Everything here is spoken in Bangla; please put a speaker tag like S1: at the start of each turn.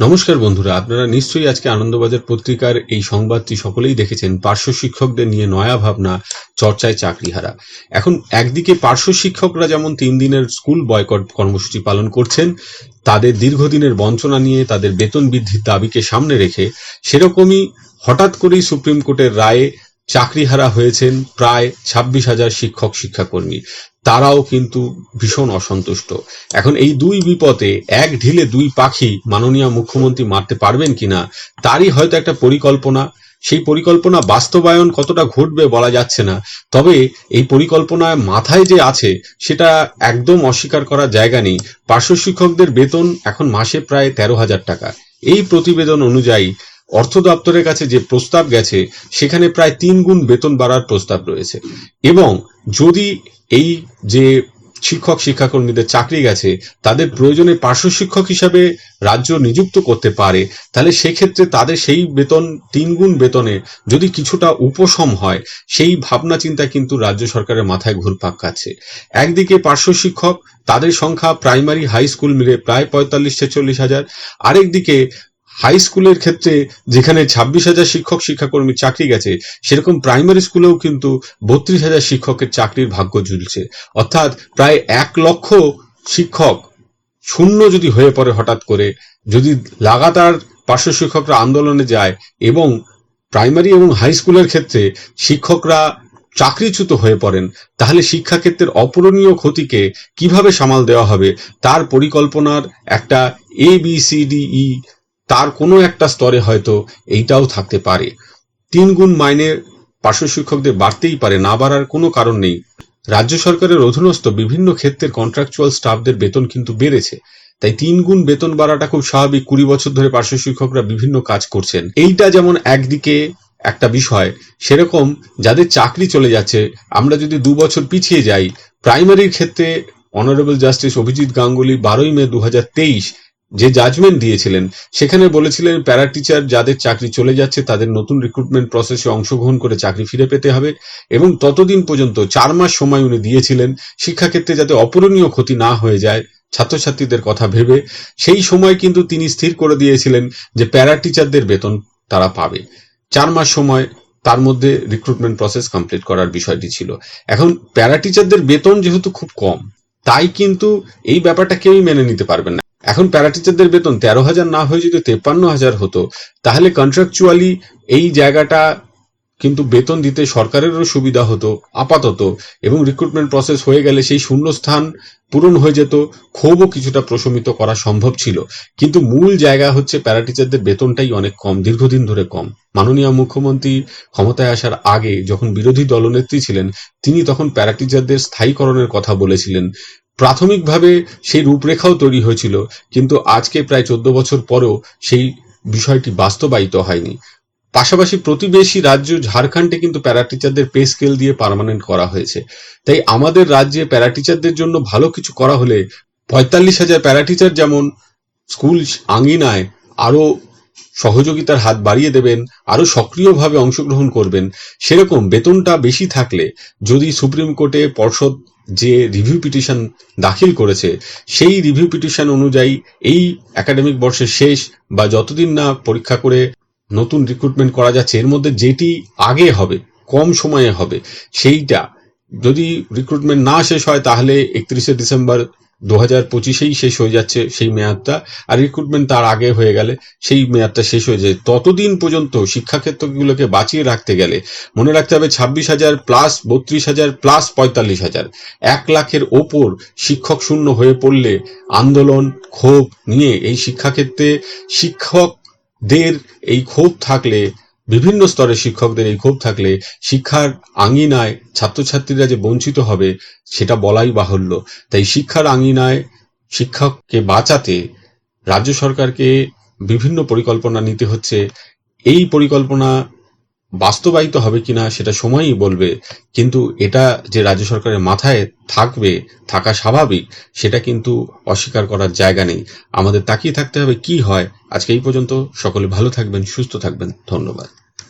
S1: নমস্কার বন্ধুরা, আপনারা নিশ্চয়ই আজকে আনন্দবাজার পত্রিকার এই সংবাদটি সকলেই দেখেছেন। পার্শ্ব শিক্ষকদের নিয়ে নয়া ভাবনা, চর্চায় চাকরিহারা। এখন একদিকে পার্শ্ব শিক্ষকরা যেমন তিন দিনের স্কুল বয়কট কর্মসূচি পালন করছেন, তাদের দীর্ঘদিনের বঞ্চনা নিয়ে তাদের বেতন বৃদ্ধির দাবিকে সামনে রেখে সেরকমই হঠাৎ করেই সুপ্রিম কোর্টের রায়ে চাকরিহারা হয়েছেন প্রায় ছাব্বিশ হাজার শিক্ষক শিক্ষাকর্মী তারাও কিন্তু ভীষণ অসন্তুষ্ট। এখন এই দুই বিপদে এক ঢিলে দুই পাখি মাননীয় মুখ্যমন্ত্রী মারতে পারবেন কিনা, তারই হয়তো একটা পরিকল্পনা। সেই পরিকল্পনা বাস্তবায়ন কতটা ঘটবে বলা যাচ্ছে না। তবে এই পরিকল্পনায় মাথায় যে আছে, সেটা একদম অস্বীকার করার জায়গা নেই। পার্শ্ব শিক্ষকদের বেতন এখন মাসে প্রায় তেরো হাজার টাকা। এই প্রতিবেদন অনুযায়ী অর্থ দপ্তরের কাছে যে প্রস্তাব গেছে, সেখানে প্রায় তিন গুণ বেতন বাড়ার প্রস্তাব রয়েছে। এবং যদি এই যে শিক্ষক, শিক্ষাকর্মীদের চাকরি গেছে, তাদের প্রয়োজনে পার্শ্ব শিক্ষক হিসাবে রাজ্য নিযুক্ত করতে পারে, তাহলে সেক্ষেত্রে তাদের সেই বেতন, তিন গুণ বেতনে যদি কিছুটা উপশম হয়, সেই ভাবনা চিন্তা কিন্তু রাজ্য সরকারের মাথায় ঘুরপাক খাচ্ছে। একদিকে পার্শ্ব শিক্ষক, তাদের সংখ্যা প্রাইমারি হাই স্কুল মিলে প্রায় পঁয়তাল্লিশ ছেচল্লিশ হাজার। আরেকদিকে হাই স্কুলের ক্ষেত্রে যেখানে ছাব্বিশ হাজার শিক্ষক, শিক্ষাকর্মী চাকরি গেছে, সেরকম প্রাইমারি স্কুলেও কিন্তু বত্রিশ হাজার শিক্ষকের চাকরির ভাগ্য ঝুলছে। অর্থাৎ প্রায় এক লক্ষ শিক্ষক শূন্য যদি হয়ে পড়ে হঠাৎ করে, যদি লাগাতার পার্শ্ব শিক্ষকরা আন্দোলনে যায় এবং প্রাইমারি এবং হাই স্কুলের ক্ষেত্রে শিক্ষকরা চাকরিচ্যুত হয়ে পড়েন, তাহলে শিক্ষাক্ষেত্রের অপূরণীয় ক্ষতিকে কীভাবে সামাল দেওয়া হবে, তার পরিকল্পনার একটা A B C D E তার কোনো একটা স্তরে হয়তো এইটাও থাকতে পারে। তিন গুণ মাইনে পার্শ্ব শিক্ষকদের বাড়তেই পারে, না বাড়ার কোনো কারণ নেই। রাজ্য সরকারের অধীনস্থ বিভিন্ন ক্ষেত্রের কন্ট্রাকচুয়াল স্টাফদের বেতন কিন্তু বেড়েছে। তাই তিন গুণ বেতন বাড়াটা খুব স্বাভাবিক। কুড়ি বছর ধরে পার্শ্ব শিক্ষকরা বিভিন্ন কাজ করছেন। এইটা যেমন একদিকে একটা বিষয়, সেরকম যাদের চাকরি চলে যাচ্ছে, আমরা যদি দু বছর পিছিয়ে যাই প্রাইমারির ক্ষেত্রে অনারেবল জাস্টিস অভিজিৎ গাঙ্গুলি বারোই মে দু হাজার তেইশ যে জাজমেন্ট দিয়েছিলেন, সেখানে বলেছিলেন প্যারা টিচার যাদের চাকরি চলে যাচ্ছে, তাদের নতুন রিক্রুটমেন্ট প্রসেসে অংশগ্রহণ করে চাকরি ফিরে পেতে হবে এবং ততদিন পর্যন্ত চার মাস সময় উনি দিয়েছিলেন শিক্ষাক্ষেত্রে যাতে অপূরণীয় ক্ষতি না হয়ে যায়, ছাত্রছাত্রীদের কথা ভেবে, সেই সময় কিন্তু তিনি স্থির করে দিয়েছিলেন যে প্যারা টিচারদের বেতন তারা পাবে। চার মাস সময় তার মধ্যে রিক্রুটমেন্ট প্রসেস কমপ্লিট করার বিষয়টি ছিল। এখন প্যারা টিচারদের বেতন যেহেতু খুব কম, তাই কিন্তু এই ব্যাপারটা কেউই মেনে নিতে পারবেন না। এখন প্যারাটিচারদের বেতন তেরো হাজার না হয়ে যদি তেপ্পান্ন হাজার হতো, তাহলে কন্ট্রাকচুয়ালি এই জায়গাটা কিন্তু বেতন দিতে সরকারেরও সুবিধা হতো, আপাতত, এবং রিক্রুটমেন্ট প্রসেস হয়ে গেলে সেই শূন্যস্থান পূরণ হয়ে যেত, ক্ষোভও কিছুটা প্রশমিত করা সম্ভব ছিল। কিন্তু মূল জায়গা হচ্ছে প্যারাটিচারদের বেতনটাই অনেক কম, দীর্ঘদিন ধরে কম। মাননীয় মুখ্যমন্ত্রী ক্ষমতায় আসার আগে যখন বিরোধী দলনেত্রী ছিলেন, তিনি তখন প্যারা টিচারদের স্থায়ীকরণের কথা বলেছিলেন। প্রাথমিকভাবে সেই রূপরেখাও তৈরি হয়েছিল, কিন্তু আজকে প্রায় চোদ্দ বছর পরেও সেই বিষয়টি বাস্তবায়িত হয়নি। পাশাপাশি প্রতিবেশী রাজ্য ঝাড়খণ্ডে কিন্তু প্যারা টিচারদের পে স্কেল দিয়ে পার্মানেন্ট করা হয়েছে। তাই আমাদের রাজ্যে প্যারা টিচারদের জন্য ভালো কিছু করা হলে পঁয়তাল্লিশ হাজার প্যারা টিচার যেমন স্কুল আঙিনায় আরও সহযোগিতার হাত বাড়িয়ে দেবেন আরও সক্রিয়ভাবে অংশগ্রহণ করবেন, সেরকম বেতনটা বেশি থাকলে যদি সুপ্রিম কোর্টে পর্ষদ যে রিভিউ পিটিশন দাখিল করেছে, সেই রিভিউ পিটিশন অনুযায়ী এই একাডেমিক বর্ষের শেষ বা যতদিন না পরীক্ষা করে নতুন রিক্রুটমেন্ট করা যাচ্ছে, এর মধ্যে যেটি আগে হবে, কম সময়ে হবে, সেইটা যদি রিক্রুটমেন্ট না শেষ হয়, তাহলে একত্রিশে ডিসেম্বর দু হাজার পঁচিশেই শেষ হয়ে যাচ্ছে সেই মেয়াদটা, আর রিক্রুটমেন্ট তার আগে হয়ে গেলে সেই মেয়াদটা শেষ হয়ে যায়। ততদিন পর্যন্ত শিক্ষাক্ষেত্রগুলোকে বাঁচিয়ে রাখতে গেলে মনে রাখতে হবে ছাব্বিশ হাজার প্লাস বত্রিশ হাজার প্লাস পঁয়তাল্লিশ হাজার। এক লাখের ওপর শিক্ষক শূন্য হয়ে পড়লে আন্দোলন, ক্ষোভ নিয়ে এই শিক্ষাক্ষেত্রে শিক্ষকদের এই ক্ষোভ থাকলে বিভিন্ন স্তরে শিক্ষকদের এই ক্ষোভ থাকলে শিক্ষার আঙিনায় ছাত্রছাত্রীরা যে বঞ্চিত হবে, সেটা বলাই বাহুল্য। তাই শিক্ষার আঙিনায় শিক্ষককে বাঁচাতে রাজ্য সরকারকে বিভিন্ন পরিকল্পনা নিতে হচ্ছে। এই পরিকল্পনা বাস্তবায়িত হবে কিনা সেটা সময়ই বলবে, কিন্তু এটা যে রাজ্য সরকারের মাথায় থাকবে, থাকা স্বাভাবিক, সেটা কিন্তু অস্বীকার করার জায়গা নেই। আমাদের তাকিয়ে থাকতে হবে কি হয়। আজকে এই পর্যন্ত সকলে ভালো থাকবেন, সুস্থ থাকবেন। ধন্যবাদ।